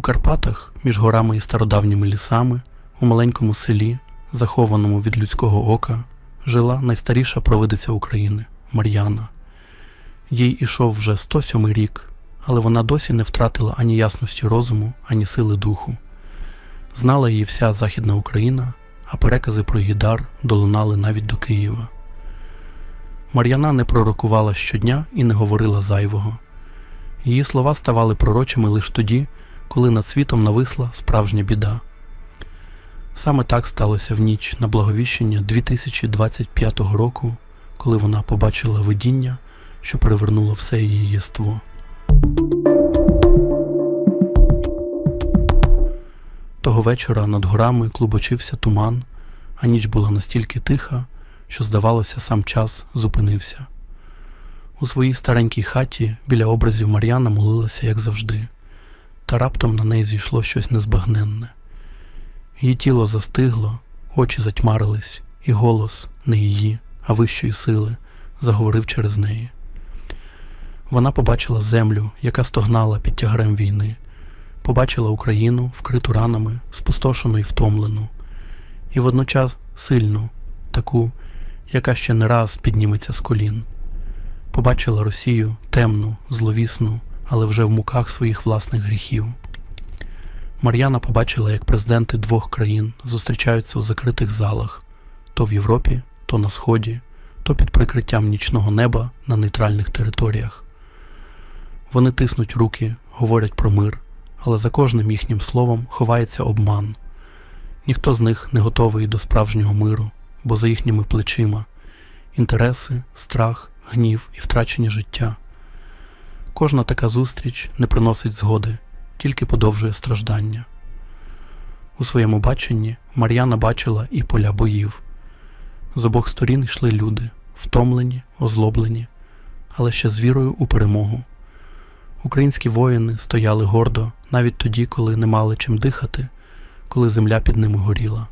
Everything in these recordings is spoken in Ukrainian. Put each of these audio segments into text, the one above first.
У Карпатах, між горами і стародавніми лісами, у маленькому селі, захованому від людського ока, жила найстаріша провидиця України Мар'яна. Їй ішов вже 107 рік, але вона досі не втратила ані ясності розуму, ані сили духу. Знала її вся Західна Україна, а перекази про її дар долунали навіть до Києва. Мар'яна не пророкувала щодня і не говорила зайвого. Її слова ставали пророчими лише тоді, коли над світом нависла справжня біда. Саме так сталося в ніч на благовіщення 2025 року, коли вона побачила видіння, що перевернуло все її єство. Того вечора над горами клубочився туман, а ніч була настільки тиха, що, здавалося, сам час зупинився. У своїй старенькій хаті біля образів Мар'яна молилася, як завжди, та раптом на неї зійшло щось незбагненне. Її тіло застигло, очі затьмарились, і голос не її, а вищої сили заговорив через неї. Вона побачила землю, яка стогнала під тягарем війни, побачила Україну, вкриту ранами, спустошену і втомлену, і водночас сильну, таку, яка ще не раз підніметься з колін. Побачила Росію темну, зловісну, але вже в муках своїх власних гріхів. Мар'яна побачила, як президенти двох країн зустрічаються у закритих залах то в Європі, то на Сході, то під прикриттям нічного неба на нейтральних територіях. Вони тиснуть руки, говорять про мир, але за кожним їхнім словом ховається обман. Ніхто з них не готовий до справжнього миру, бо за їхніми плечима інтереси, страх, гнів і втрачені життя. Кожна така зустріч не приносить згоди, тільки подовжує страждання. У своєму баченні Мар'яна бачила і поля боїв. З обох сторін йшли люди, втомлені, озлоблені, але ще з вірою у перемогу. Українські воїни стояли гордо навіть тоді, коли не мали чим дихати, коли земля під ними горіла.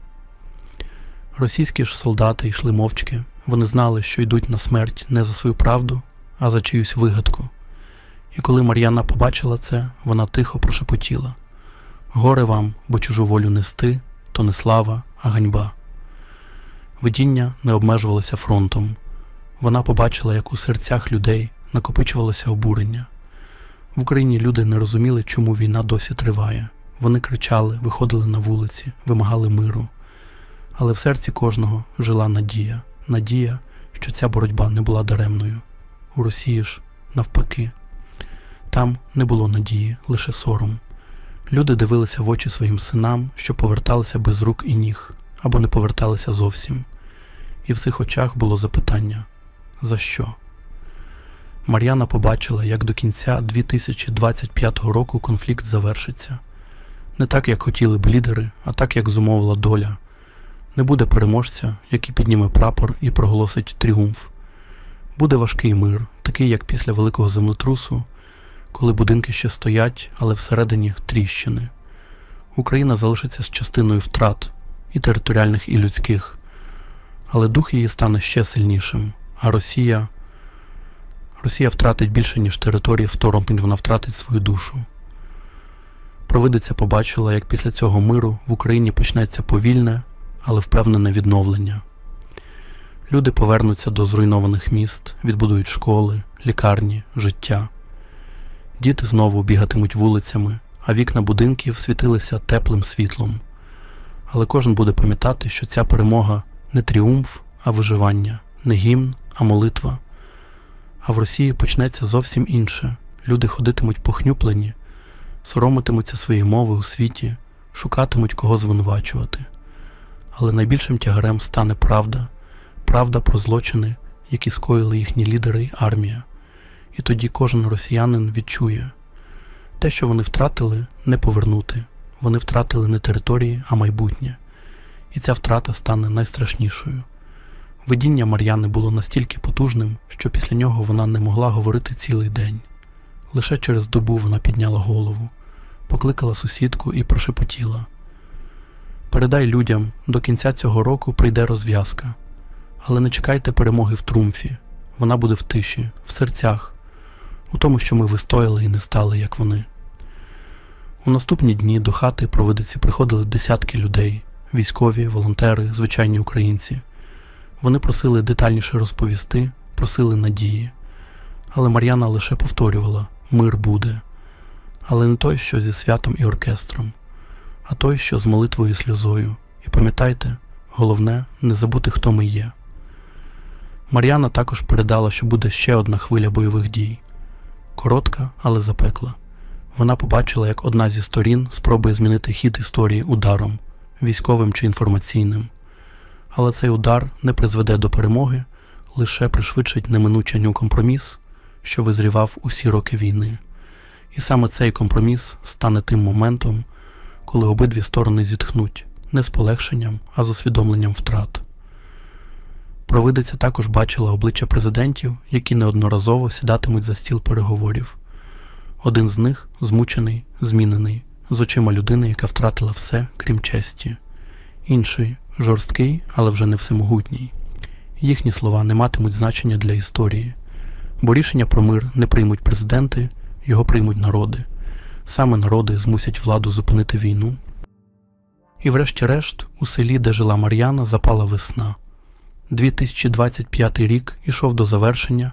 Російські ж солдати йшли мовчки, вони знали, що йдуть на смерть не за свою правду, а за чиюсь вигадку. І коли Мар'яна побачила це, вона тихо прошепотіла Горе вам, бо чужу волю нести, то не слава, а ганьба. Видіння не обмежувалося фронтом. Вона побачила, як у серцях людей накопичувалося обурення. В Україні люди не розуміли, чому війна досі триває. Вони кричали, виходили на вулиці, вимагали миру. Але в серці кожного жила надія, надія, що ця боротьба не була даремною. У Росії ж, навпаки, там не було надії, лише сором. Люди дивилися в очі своїм синам, що поверталися без рук і ніг, або не поверталися зовсім. І в цих очах було запитання за що? Мар'яна побачила, як до кінця 2025 року конфлікт завершиться. Не так, як хотіли б лідери, а так, як зумовила доля. Не буде переможця, який підніме прапор і проголосить тріумф. Буде важкий мир, такий, як після великого землетрусу, коли будинки ще стоять, але всередині тріщини. Україна залишиться з частиною втрат і територіальних, і людських, але дух її стане ще сильнішим, а Росія. Росія втратить більше, ніж території, вторгнень вона втратить свою душу. Провидиця побачила, як після цього миру в Україні почнеться повільне, але впевнене відновлення. Люди повернуться до зруйнованих міст, відбудують школи, лікарні, життя. Діти знову бігатимуть вулицями, а вікна будинків світилися теплим світлом. Але кожен буде пам'ятати, що ця перемога не тріумф, а виживання, не гімн, а молитва. А в Росії почнеться зовсім інше. Люди ходитимуть похнюплені, соромитимуться своєї мови у світі, шукатимуть кого звинувачувати. Але найбільшим тягарем стане правда, правда про злочини, які скоїли їхні лідери й армія. І тоді кожен росіянин відчує те, що вони втратили, не повернути. Вони втратили не території, а майбутнє. І ця втрата стане найстрашнішою. Видіння Мар'яни було настільки потужним, що після нього вона не могла говорити цілий день. Лише через добу вона підняла голову, покликала сусідку і прошепотіла: Передай людям, до кінця цього року прийде розв'язка. Але не чекайте перемоги в трумфі. Вона буде в тиші, в серцях, у тому, що ми вистояли і не стали, як вони. У наступні дні до хати провидиці приходили десятки людей військові, волонтери, звичайні українці. Вони просили детальніше розповісти, просили надії. Але Мар'яна лише повторювала мир буде. Але не той, що зі святом і оркестром, а той, що з молитвою і сльозою. І пам'ятайте, головне не забути, хто ми є. Мар'яна також передала, що буде ще одна хвиля бойових дій. Коротка, але запекла. Вона побачила, як одна зі сторін спробує змінити хід історії ударом, військовим чи інформаційним. Але цей удар не призведе до перемоги, лише пришвидшить неминучанню компроміс, що визрівав усі роки війни. І саме цей компроміс стане тим моментом, коли обидві сторони зітхнуть не з полегшенням, а з усвідомленням втрат. Провидиця також бачила обличчя президентів, які неодноразово сідатимуть за стіл переговорів. Один з них змучений, змінений, з очима людини, яка втратила все, крім честі, інший жорсткий, але вже не всемогутній. Їхні слова не матимуть значення для історії, бо рішення про мир не приймуть президенти, його приймуть народи. Саме народи змусять владу зупинити війну. І врешті-решт, у селі, де жила Мар'яна, запала весна. 2025 рік ішов до завершення,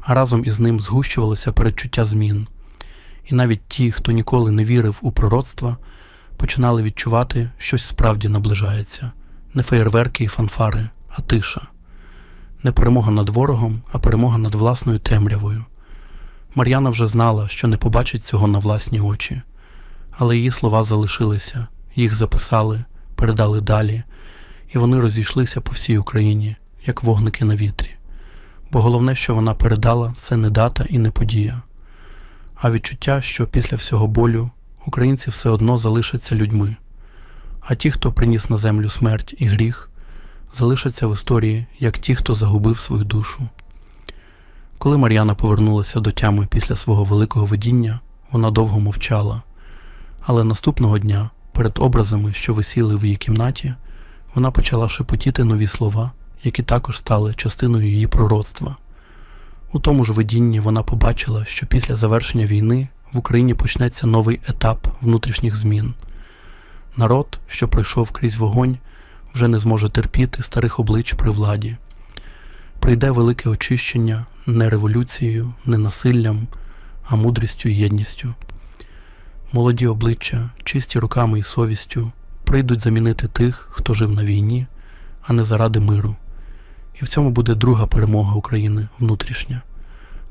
а разом із ним згущувалося передчуття змін. І навіть ті, хто ніколи не вірив у пророцтва, починали відчувати, щось справді наближається не феєрверки і фанфари, а тиша, не перемога над ворогом, а перемога над власною темрявою. Мар'яна вже знала, що не побачить цього на власні очі, але її слова залишилися, їх записали, передали далі, і вони розійшлися по всій Україні, як вогники на вітрі. Бо головне, що вона передала, це не дата і не подія, а відчуття, що після всього болю українці все одно залишаться людьми, а ті, хто приніс на землю смерть і гріх, залишаться в історії як ті, хто загубив свою душу. Коли Мар'яна повернулася до тями після свого великого видіння, вона довго мовчала, але наступного дня, перед образами, що висіли в її кімнаті, вона почала шепотіти нові слова, які також стали частиною її пророцтва. У тому ж видінні вона побачила, що після завершення війни в Україні почнеться новий етап внутрішніх змін. Народ, що пройшов крізь вогонь, вже не зможе терпіти старих облич при владі. Прийде велике очищення не революцією, не насиллям, а мудрістю і єдністю. Молоді обличчя, чисті руками і совістю, прийдуть замінити тих, хто жив на війні, а не заради миру. І в цьому буде друга перемога України внутрішня.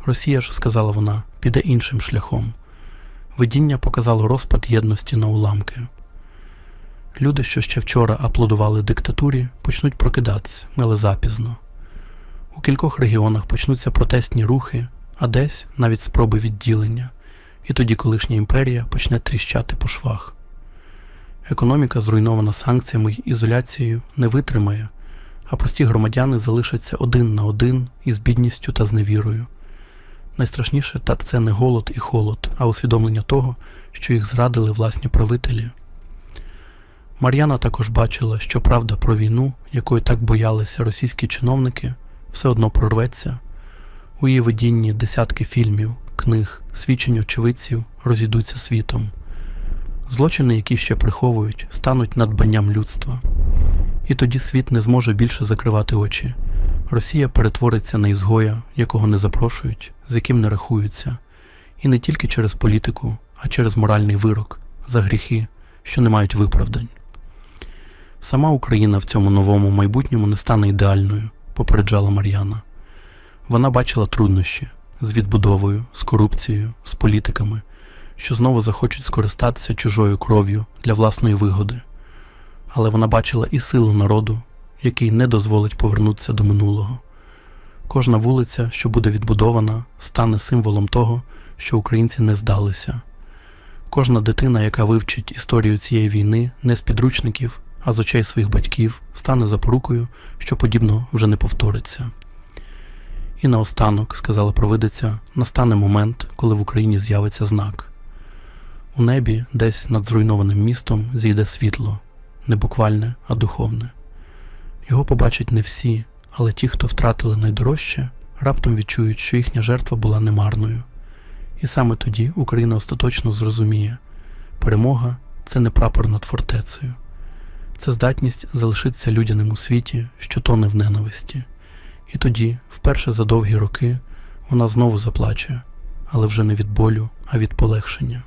Росія ж, сказала вона, піде іншим шляхом. Видіння показало розпад єдності на уламки. Люди, що ще вчора аплодували диктатурі, почнуть прокидатися, але запізно. У кількох регіонах почнуться протестні рухи, а десь навіть спроби відділення, і тоді колишня імперія почне тріщати по швах. Економіка, зруйнована санкціями ізоляцією, не витримає, а прості громадяни залишаться один на один із бідністю та зневірою. Найстрашніше так це не голод і холод, а усвідомлення того, що їх зрадили власні правителі. Мар'яна також бачила, що правда про війну, якої так боялися російські чиновники, все одно прорветься. У її видінні десятки фільмів, книг, свідчень очевидців розійдуться світом. Злочини, які ще приховують, стануть надбанням людства. І тоді світ не зможе більше закривати очі. Росія перетвориться на ізгоя, якого не запрошують, з яким не рахуються, і не тільки через політику, а через моральний вирок за гріхи, що не мають виправдань. Сама Україна в цьому новому майбутньому не стане ідеальною, попереджала Мар'яна. Вона бачила труднощі з відбудовою, з корупцією, з політиками, що знову захочуть скористатися чужою кров'ю для власної вигоди. Але вона бачила і силу народу, який не дозволить повернутися до минулого. Кожна вулиця, що буде відбудована, стане символом того, що українці не здалися. Кожна дитина, яка вивчить історію цієї війни не з підручників, а з очей своїх батьків, стане запорукою, що подібно вже не повториться. І наостанок, сказала провидиця, настане момент, коли в Україні з'явиться знак. У небі, десь над зруйнованим містом, зійде світло, не буквальне, а духовне. Його побачать не всі, але ті, хто втратили найдорожче, раптом відчують, що їхня жертва була немарною. І саме тоді Україна остаточно зрозуміє Перемога це не прапор над фортецею, це здатність залишитися людяним у світі, що тоне в ненависті. І тоді, вперше за довгі роки, вона знову заплаче, але вже не від болю, а від полегшення.